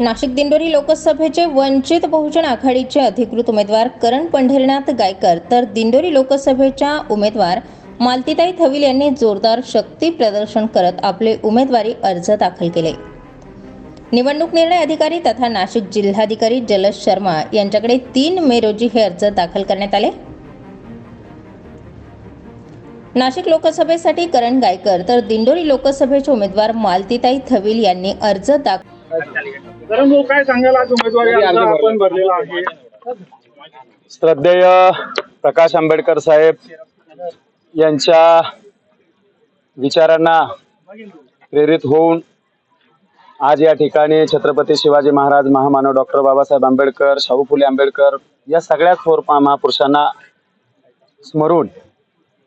नाशिक दिंडोरी लोकसभेचे वंचित बहुजन आघाडीचे अधिकृत उमेदवार करण पंढरीनाथ गायकर तर दिंडोरी लोकसभेच्या उमेदवार मालतीताई थविल यांनी जोरदार शक्ती प्रदर्शन करत आपले उमेदवारी अर्ज दाखल केले. निवडणूक निर्णय अधिकारी तथा नाशिक जिल्हाधिकारी जलज शर्मा यांच्याकडे तीन मे रोजी हे अर्ज दाखल करण्यात आले. नाशिक लोकसभेसाठी करण गायकर तर दिंडोरी लोकसभेचे उमेदवार मालतीताई थविल यांनी अर्ज दाखल कारण भाऊ काय सांगाल आज उमेदवारी अर्ज आपण भरलेला आहे. श्रद्धेय प्रकाश आंबेडकर साहेब यांच्या विचारांना प्रेरित होऊन आज या ठिकाणी छत्रपती शिवाजी महाराज महामानव डॉक्टर बाबासाहेब आंबेडकर शाहू फुले आंबेडकर या सगळ्या थोर महापुरुषांना स्मरून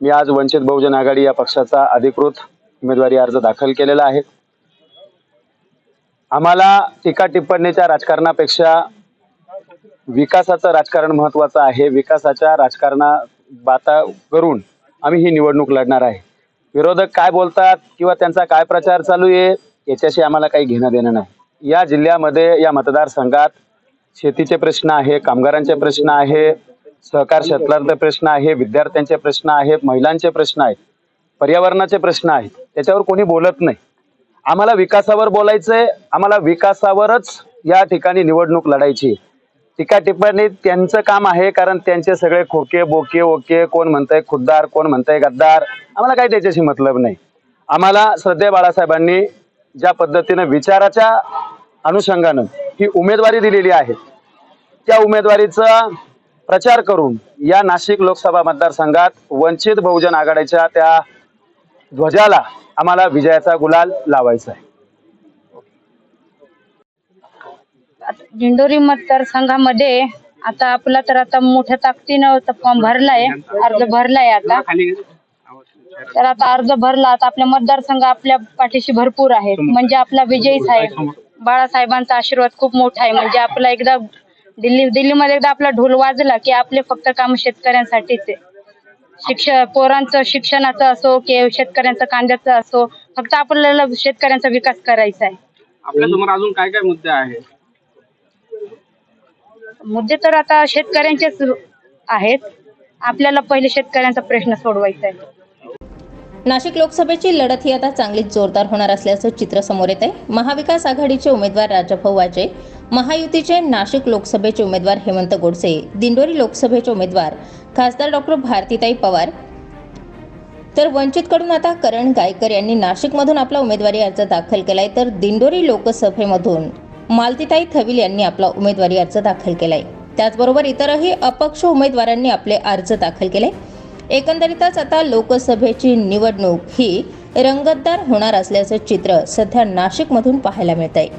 मी आज वंचित बहुजन आघाडी या पक्षाचा अधिकृत उमेदवारी अर्ज दाखल केलेला आहे. आम्हाला टीका टिप्पणीच्या राजकारणापेक्षा विकासाचं राजकारण महत्वाचं आहे. विकासाच्या राजकारणा बाता करून आम्ही ही निवडणूक लढणार आहे. विरोधक काय बोलतात किंवा त्यांचा काय प्रचार चालू आहे याच्याशी आम्हाला काही घेणं देणं नाही. या जिल्ह्यामध्ये या मतदारसंघात शेतीचे प्रश्न आहे कामगारांचे प्रश्न आहे सहकार क्षेत्रातले प्रश्न आहे विद्यार्थ्यांचे प्रश्न आहेत महिलांचे प्रश्न आहेत पर्यावरणाचे प्रश्न आहेत. त्याच्यावर कोणी बोलत नाही. आम्हाला विकासावर बोलायचंय. आम्हाला विकासावरच या ठिकाणी निवडणूक लढायची. टीका टिप्पणी त्यांचं काम आहे कारण त्यांचे सगळे खोके बोके ओके कोण म्हणतंय खुद्दार कोण म्हणतंय गद्दार आम्हाला काही त्याच्याशी मतलब नाही. आम्हाला श्रद्धे बाळासाहेबांनी ज्या पद्धतीनं विचाराच्या अनुषंगानं ही उमेदवारी दिलेली आहे त्या उमेदवारीचा प्रचार करून या नाशिक लोकसभा मतदारसंघात वंचित बहुजन आघाडीच्या त्या ध्वजाला आम्हाला विजयाचा गुलाल लावायचा आहे. आता दिंडोरी मतदारसंघामध्ये आता आपला तर आता मोठ्या ताकदीनं फॉर्म भरलाय अर्ज भरलाय आता. तर आता अर्ज भरला आता आपल्या मतदारसंघ आपल्या पाठीशी भरपूर आहे. म्हणजे आपला विजय साहेब बाळासाहेबांचा आशीर्वाद खूप मोठा आहे. म्हणजे आपला एकदा दिल्ली दिल्लीमध्ये एकदा आपला ढोल वाजला की आपले फक्त काम शेतकऱ्यांसाठीच आहे. शिक्षण पोरांचं शिक्षणाचं असो की शेतकऱ्यांचं कांद्याचं असो फक्त आपल्याला शेतकऱ्यांचा विकास करायचा आहे. आपल्यासमोर अजून काय काय मुद्दे आहेत? मुद्दे तर आता शेतकऱ्यांचेच आहेत. आपल्याला पहिले शेतकऱ्यांचा प्रश्न सोडवायचा आहे. नाशिक लोकसभेची लढत ही आता चांगलीच जोरदार होणार असल्याचं चित्र समोर येत आहे महाविकास आघाडीचे उमेदवार राजाभाऊ वाजे महायुतीचे नाशिक लोकसभेचे उमेदवार हेमंत गोडसे दिंडोरी लोकसभेचे उमेदवार खासदार डॉक्टर भारतीताई पवार. तर वंचितकडून आता करण गायकर यांनी नाशिकमधून आपला उमेदवारी अर्ज दाखल केलाय. तर दिंडोरी लोकसभेमधून मालतीताई थविल यांनी आपला उमेदवारी अर्ज दाखल केलाय. त्याचबरोबर इतरही अपक्ष उमेदवारांनी आपले अर्ज दाखल केले. एकंदरीतच आता लोकसभेची निवडणूक ही रंगतदार होणार असल्याचं चित्र सध्या नाशिकमधून पाहायला मिळत आहे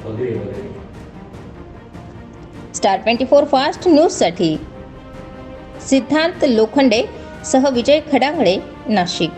स्टार ट्वेंटी फोर फास्ट न्यूजसाठी सिद्धांत लोखंडे सह विजय खडांगळे नाशिक.